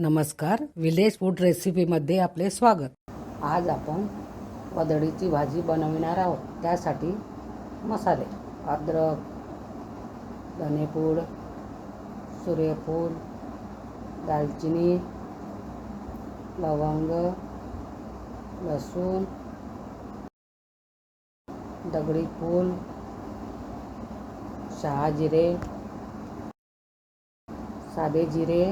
नमस्कार. Village food रेसिपीमध्ये आपले स्वागत. आज आपण वदळीची भाजी बनविणार आहोत. त्यासाठी मसाले अद्रक धनेपूड सूर्यफूल दालचिनी लवंग लसूण दगडी फूल शहाजिरे साधे जिरे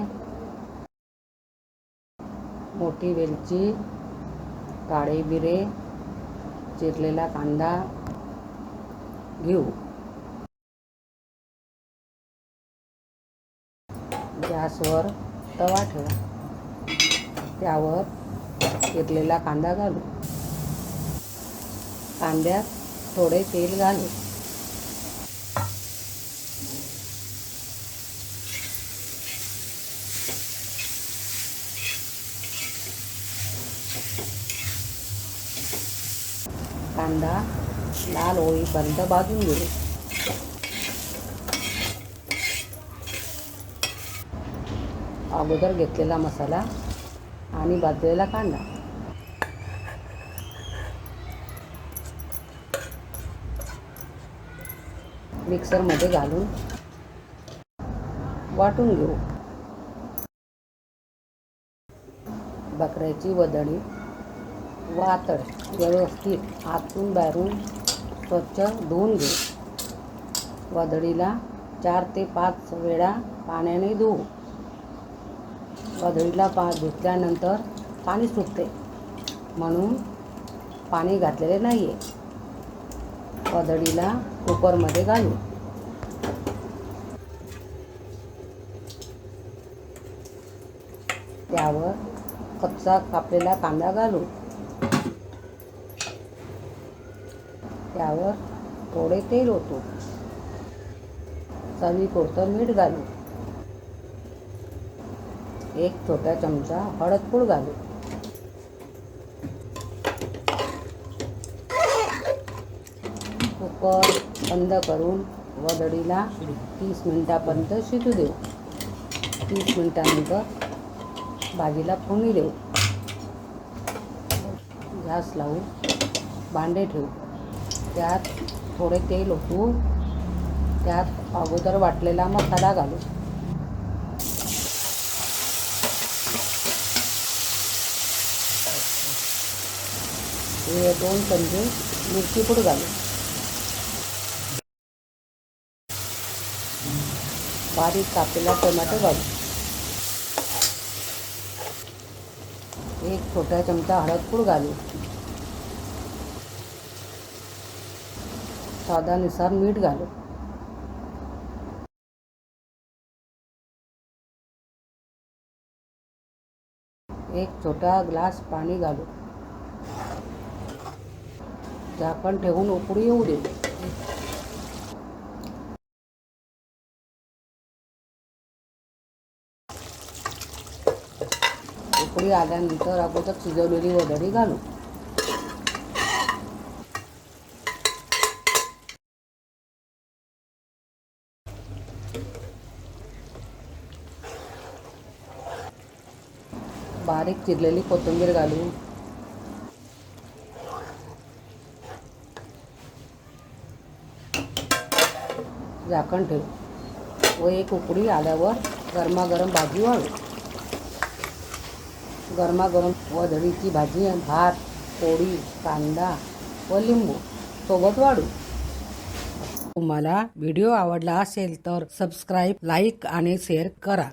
मोठी वेलची काळे बिरे चिरलेला कांदा. घेऊ. गॅसवर तवा ठेवा. त्यावर चिरलेला कांदा घालू. कांद्यात थोडे तेल घालू. कांदा लाल होईपर्यंत भाजून घेऊ. अगोदर घेतलेला मसाला आणि भाजलेला कांदा. मिक्सरमध्ये घालून वाटून घेऊ. बकऱ्याची वदणी वातड व्यवस्थित आतून बाहेरून स्वच्छ धुवून घेऊ वदळीला चार ते पाच वेळा पाण्याने धुवू. वदळीला पा धुतल्यानंतर पाणी सुटते. म्हणून पाणी घातलेले नाही आहे वदळीला कुकरमध्ये घालू. त्यावर कच्चा कापलेला कांदा घालू. त्यावर थोडे तेल ओतू. चवीपुरतं मीठ घालू. एक छोटा चमचा हळदपूड घालू. कुकर बंद करून वदडीला तीस मिनिटापर्यंत शिजू देऊ. तीस मिनिटानंतर भाजीला फोणी देऊ. गॅस लावू भांडे ठेवू. त्यात थोडे तेल ओतू त्यात अगोदर वाटलेला मसाला घालू. हे दोन चमचे मिरची पूड घालू. बारीक कापलेला टोमॅटो घालू. एक छोटा चमचा हळदपूड घालू. स्वादानुसार मीठ घालू एक छोटा ग्लास पाणी घालू झाकण ठेवून उकळी येऊ दे. उकळी आल्यानंतर अगोदर शिजवलेली वदळी घालू बारीक चिरलेली कोथिंबीर घालू झाकण ठेवू. व एक उकडी आल्यावर गरमागरम भाजी वाढू गरमागरम वधडीची भाजी भात पोळी कांदा व लिंबू सोबत वाढू. तुम्हाला व्हिडिओ आवडला असेल तर सबस्क्राईब लाईक आणि शेअर करा.